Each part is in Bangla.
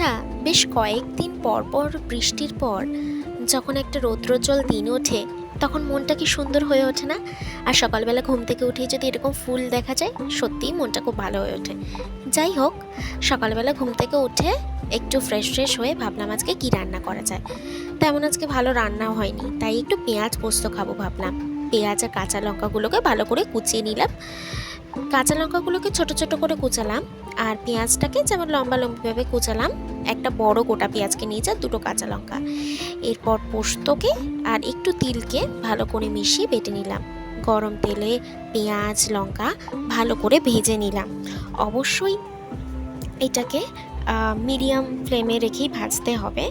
আচ্ছা বেশ কয়েকদিন পর পর বৃষ্টির পর যখন একটা রৌদ্রোজ্জ্বল দিন ওঠে, তখন মনটা কি সুন্দর হয়ে ওঠে না? আর সকালবেলা ঘুম থেকে উঠে যদি এরকম ফুল দেখা যায়, সত্যিই মনটা খুব ভালো হয়ে ওঠে। যাই হোক, সকালবেলা ঘুম থেকে উঠে একটু ফ্রেশ ফ্রেশ হয়ে ভাবলাম আজকে কী রান্না করা যায়। তেমন আজকে ভালো রান্নাও হয়নি, তাই একটু পেঁয়াজ পোস্ত খাব ভাবলাম। পেঁয়াজ আর কাঁচা লঙ্কাগুলোকে ভালো করে কুচিয়ে নিলাম। কাঁচা লঙ্কাগুলোকে ছোট ছোট করে কুচালাম। আর পেঁয়াজটাকে যেমন লম্বা লম্বিভাবে কুচালাম, একটা বড় গোটা পেঁয়াজকে নিয়ে যা দুটো কাঁচা লঙ্কা। এরপর পোস্তকে আর একটু তিলকে ভালো করে মিশিয়ে বেটে নিলাম। গরম তেলে পেঁয়াজ, লঙ্কা ভালো করে ভেজে নিলাম। অবশ্যই এটাকে মিডিয়াম ফ্লেমে রেখেই ভাজতে হবে।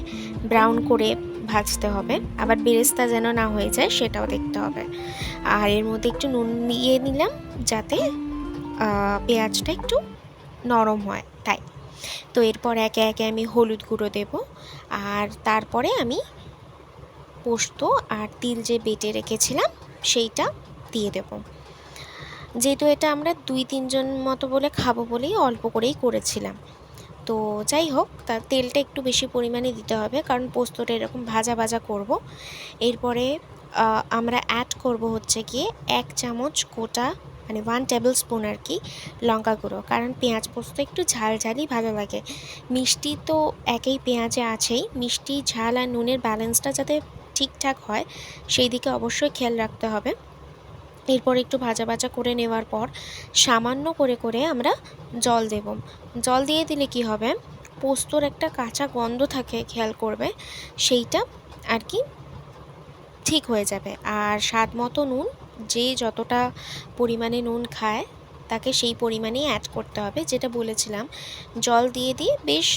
ব্রাউন করে ভাজতে হবে। আবার বেরেস্তা যেন না হয়ে যায় সেটাও দেখতে হবে। আর এর মধ্যে একটু নুন দিয়ে নিলাম যাতে পেঁয়াজটা একটু নরম হয়, তাই। তো এরপর একে একে আমি হলুদ গুঁড়ো দেব, আর তারপরে আমি পোস্ত আর তিল যে বেটে রেখেছিলাম, সেইটা দিয়ে দেব। যেহেতু এটা আমরা দুই তিনজন মতো বলে খাব বলেই অল্প করেই করেছিলাম। তো যাই হোক তার তেলটা একটু বেশি পরিমাণে দিতে হবে, কারণ পোস্তটা এরকম ভাজা ভাজা করব। এরপরে আমরা অ্যাড করব হচ্ছে গিয়ে এক চামচ গোটা মানে ওয়ান টেবিল স্পুন আর কি লঙ্কা গুঁড়ো। কারণ পেঁয়াজ পোস্ত একটু ঝাল ঝালই ভালো লাগে। মিষ্টি তো একেই পেঁয়াজে আছেই। মিষ্টি, ঝাল আর নুনের ব্যালেন্সটা যাতে ঠিকঠাক হয়, সেই দিকে অবশ্যই খেয়াল রাখতে হবে। এরপর একটু ভাজা ভাজা করে নেওয়ার পর সামান্য করে করে আমরা জল দেব। জল দিয়ে দিলে কি হবে? পোস্তর একটা কাঁচা গন্ধ থাকে, খেয়াল করবে। সেইটা আর কি ঠিক হয়ে যাবে। আর স্বাদ মতো নুন যে যতটা পরিমাণে নুন খায়, তাকে সেই পরিমাণেই অ্যাড করতে হবে। যেটা বলেছিলাম, জল দিয়ে দিয়ে বেশ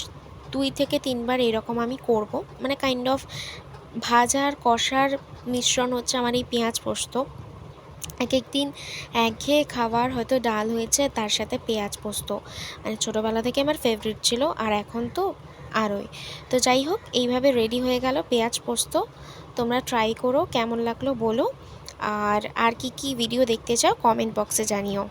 দুই থেকে তিনবার এরকম আমি করব। মানে কাইন্ড অফ ভাজার কষার মিশ্রণ হচ্ছে আমার এই পেঁয়াজ পোস্ত। এক এক দিন একঘেয়ে খাবার হয়তো ডাল হয়েছে, তার সাথে পেঁয়াজ পোস্ত। মানে ছোটোবেলা থেকে আমার ফেভারিট ছিল, আর এখন তো আরোই। তো যাই হোক, এইভাবে রেডি হয়ে গেল পেঁয়াজ পোস্ত। তোমরা ট্রাই করো, কেমন লাগল বলো। আর আর কি কি ভিডিও দেখতে চাও কমেন্ট বক্সে জানিও।